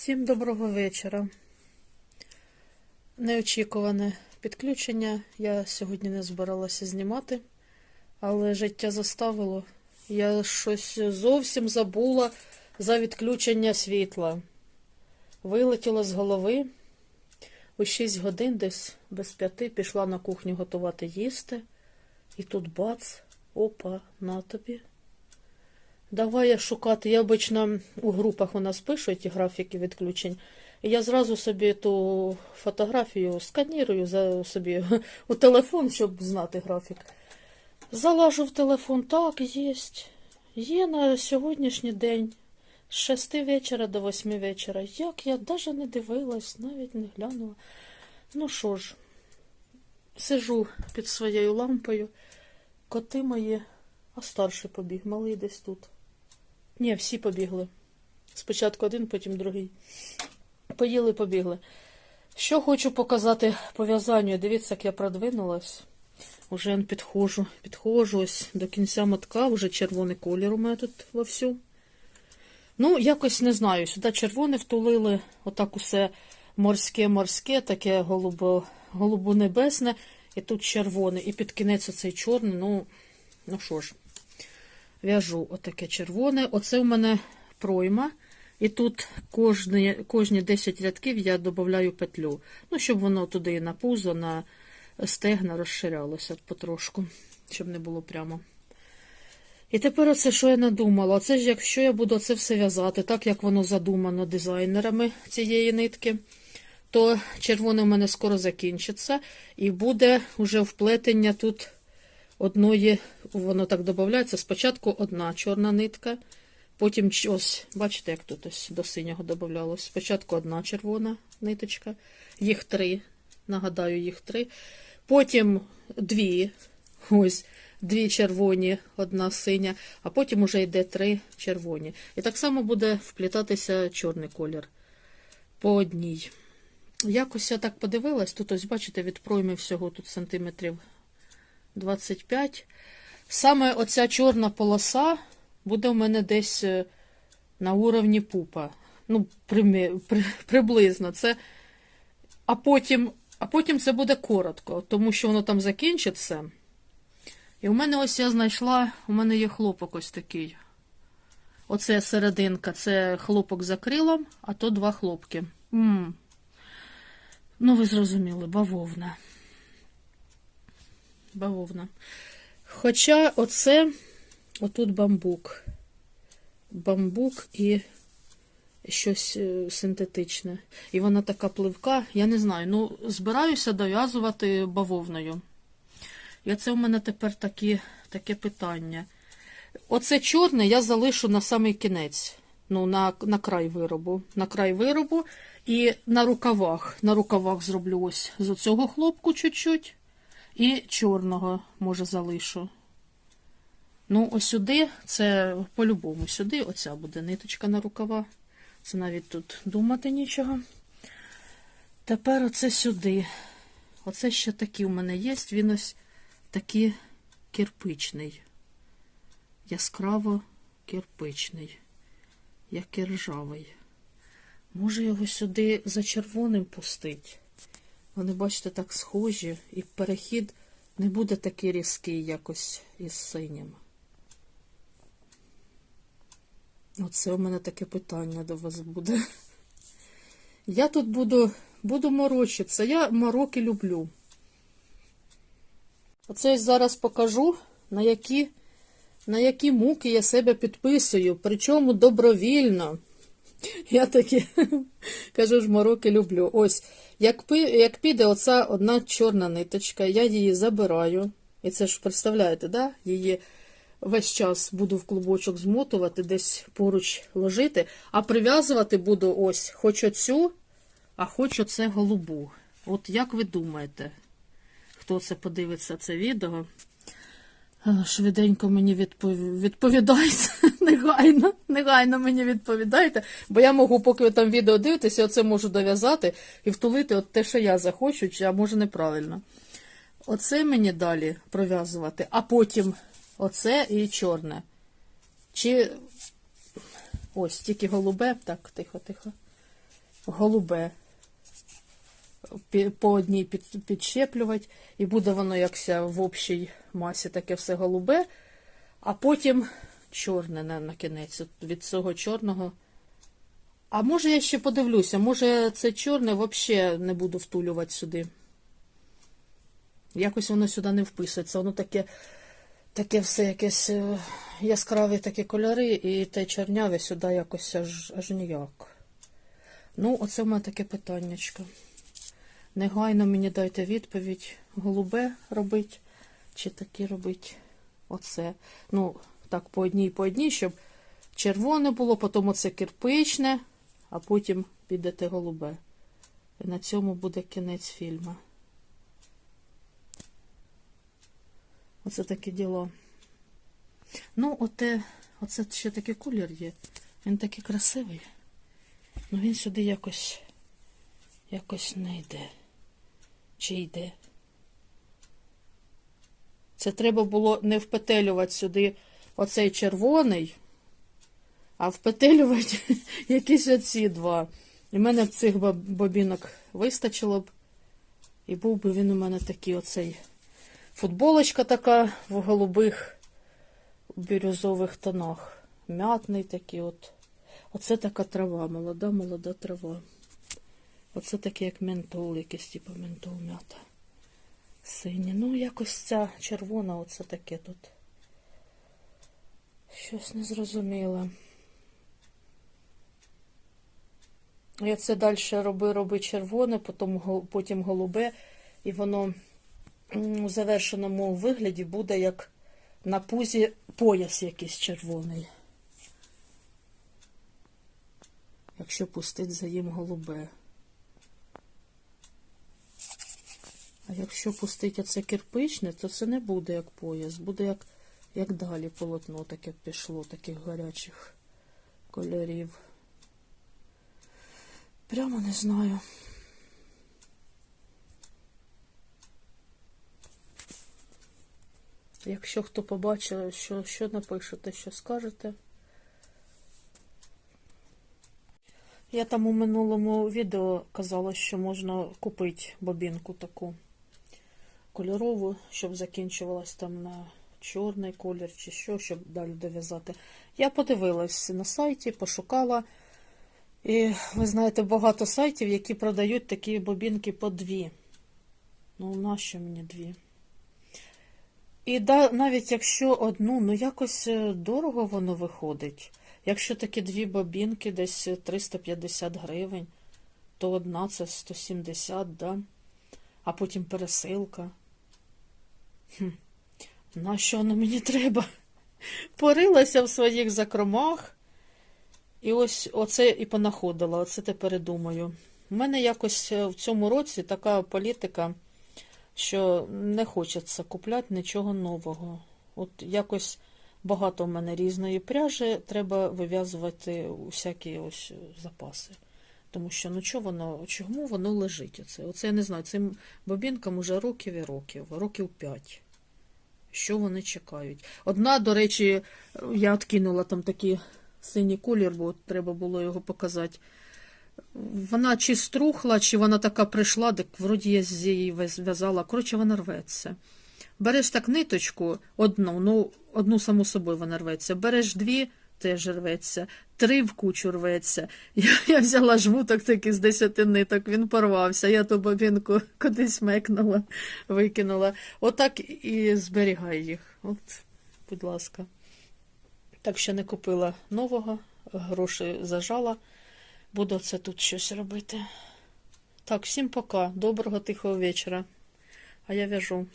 Всім доброго вечора. Неочікуване підключення. Я сьогодні не збиралася знімати, але життя заставило. Я щось зовсім забула за відключення світла. Вилетіла з голови. У 6 годин десь без п'яти пішла на кухню готувати їсти. І тут бац, опа, на тобі. Давай я шукати. Я обично у групах у нас пишуть графіки відключень. Я зразу собі ту фотографію сканірую за собі у телефон, щоб знати графік. Залажу в телефон, так, є. Є на сьогоднішній день з 6 вечора до 8 вечора. Як я навіть не дивилась, навіть не глянула. Ну що ж, сижу під своєю лампою, коти мої, а старший побіг, малий десь тут. Ні, всі побігли. Спочатку один, потім другий. Поїли, побігли. Що хочу показати по в'язанню. Дивіться, як я продвинулась. Уже підходжу, підходжу ось до кінця мотка, вже червоний колір у мене тут вовсю. Ну, якось не знаю. Сюди червоне втулили, отак усе морське-морське, таке голубо, голубо-небесне, і тут червоне, і під кінець оцей чорний, ну, ну що ж. В'яжу отаке червоне. Оце у мене пройма. І тут кожні, кожні 10 рядків я додаю петлю. Ну, щоб воно туди на пузо, на стегна розширялося потрошку, щоб не було прямо. І тепер оце, що я надумала. Оце ж якщо я буду це все в'язати, так як воно задумано дизайнерами цієї нитки, то червоне в мене скоро закінчиться, і буде вже вплетення тут одної, воно так додається. Спочатку одна чорна нитка, потім ось, бачите, як тут ось до синього додавалось. Спочатку одна червона ниточка, їх три. Нагадаю, їх три. Потім дві, ось дві червоні, одна синя, а потім уже йде три червоні. І так само буде вплітатися чорний колір по одній. Якось я так подивилась, тут ось, бачите, від пройми всього тут сантиметрів 25. Саме оця чорна полоса буде у мене десь е, на уровні пупа. Ну, примі- при, приблизно. Це, а, потім, а потім це буде коротко, тому що воно там закінчиться. І у мене ось я знайшла, у мене є хлопок ось такий. Оце серединка, це хлопок за крилом, а то два хлопки. м Ну, ви зрозуміли, бавовна. Бавовна. Хоча оце, отут бамбук. Бамбук і щось е, синтетичне. І вона така пливка, я не знаю. Ну, збираюся дов'язувати бавовною. І це у мене тепер такі, таке питання. Оце чорне я залишу на самий кінець. Ну, на, на край виробу. На край виробу і на рукавах. На рукавах зроблю ось з оцього хлопку чуть-чуть. І чорного, може, залишу. Ну, ось сюди, це по-любому сюди, оця буде ниточка на рукава. Це навіть тут думати нічого. Тепер оце сюди. Оце ще такий у мене є. Він ось такий кирпичний. Яскраво кирпичний, як і ржавий. Може його сюди за червоним пустить. Вони, бачите, так схожі, і перехід не буде такий різкий, якось із синім. Оце у мене таке питання до вас буде. Я тут буду, буду морочитися. Я мороки люблю. Оце я зараз покажу, на які, на які муки я себе підписую, причому добровільно. Я такі, кажу ж, мороки люблю. Ось, як, як піде оця одна чорна ниточка, я її забираю. І це ж представляєте, да? її весь час буду в клубочок змотувати, десь поруч ложити, а прив'язувати буду ось хоч оцю, а хоч оце голубу. От як ви думаєте, хто це подивиться це відео? Е, Швиденько мені відпов... відповідайте. Негайно, негайно мені відповідайте, бо я можу, поки ви там відео дивитеся, оце можу дов'язати і втулити от те, що я захочу, чи а може неправильно. Оце мені далі пров'язувати, а потім оце і чорне. Чи ось тільки голубе, так, тихо, тихо. голубе по одній під, підщеплювати, і буде воно якся в общій масі таке все голубе, а потім чорне на, на кінець. Від цього чорного. А може я ще подивлюся, може це чорне взагалі не буду втулювати сюди. Якось воно сюди не вписується. Воно таке, таке все якесь е, яскраві такі кольори, і те чорняве сюди якось аж, аж ніяк. Ну, оце в мене таке питаннячко. Негайно мені дайте відповідь, голубе робить, чи такі робить оце. Ну, так, по одній, по одній, щоб червоне було, потім оце кирпичне, а потім підете голубе. І на цьому буде кінець фільму. Оце таке діло. Ну, оте, оце ще такий колір є. Він такий красивий. Ну він сюди якось, якось не йде. Чи йде? Це треба було не впетелювати сюди оцей червоний, а впетелювати якісь оці два. І в мене цих бобінок вистачило б. І був би він у мене такий оцей футболочка така в голубих бірюзових тонах. Мятний такий от. Оце така трава, молода, молода трава. Оце таке, як ментол, якийсь типу ментол м'ята. Сині. Ну, якось ця червона, оце таке тут. Щось не зрозуміло. Я це далі роби, роби червоне, потім, потім голубе, і воно у завершеному вигляді буде як на пузі пояс якийсь червоний. Якщо пустить за їм голубе. А якщо пустить оце кирпичне, то це не буде як пояс, буде як, як далі полотно таке пішло, таких гарячих кольорів. Прямо не знаю. Якщо хто побачив, що, що напишете, що скажете. Я там у минулому відео казала, що можна купити бобінку таку кольорову, щоб закінчувалась там на чорний колір чи що, щоб далі дов'язати. Я подивилась на сайті, пошукала. І ви знаєте, багато сайтів, які продають такі бобінки по дві. Ну, нащо мені дві? І да, навіть якщо одну, ну якось е, дорого воно виходить. Якщо такі дві бобінки десь 350 гривень, то одна це 170, да? а потім пересилка. Хм. На що воно мені треба? Порилася в своїх закромах. І ось оце і понаходила, оце тепер і думаю. У мене якось е, в цьому році така політика, що не хочеться купляти нічого нового. От якось багато в мене різної пряжі, треба вив'язувати усякі ось запаси. Тому що ну чого воно, чому воно лежить? Оце? Оце я не знаю, цим бобінкам уже років і років, років п'ять. Що вони чекають? Одна, до речі, я откинула там такий синій колір, бо треба було його показати. Вона чи струхла, чи вона така прийшла, так вроді я з її в'язала. Коротше, вона рветься. Береш так ниточку, одну, ну, одну саму собою вона рветься. Береш дві, теж рветься, три в кучу рветься. Я, я взяла жмуток такий з десяти ниток, він порвався. Я ту бобінку кудись мекнула, викинула. Отак і зберігай їх. От, будь ласка. Так що не купила нового, гроші зажала. Буду це тут щось робити. Так, всім пока. Доброго тихого вечора. А я в'яжу.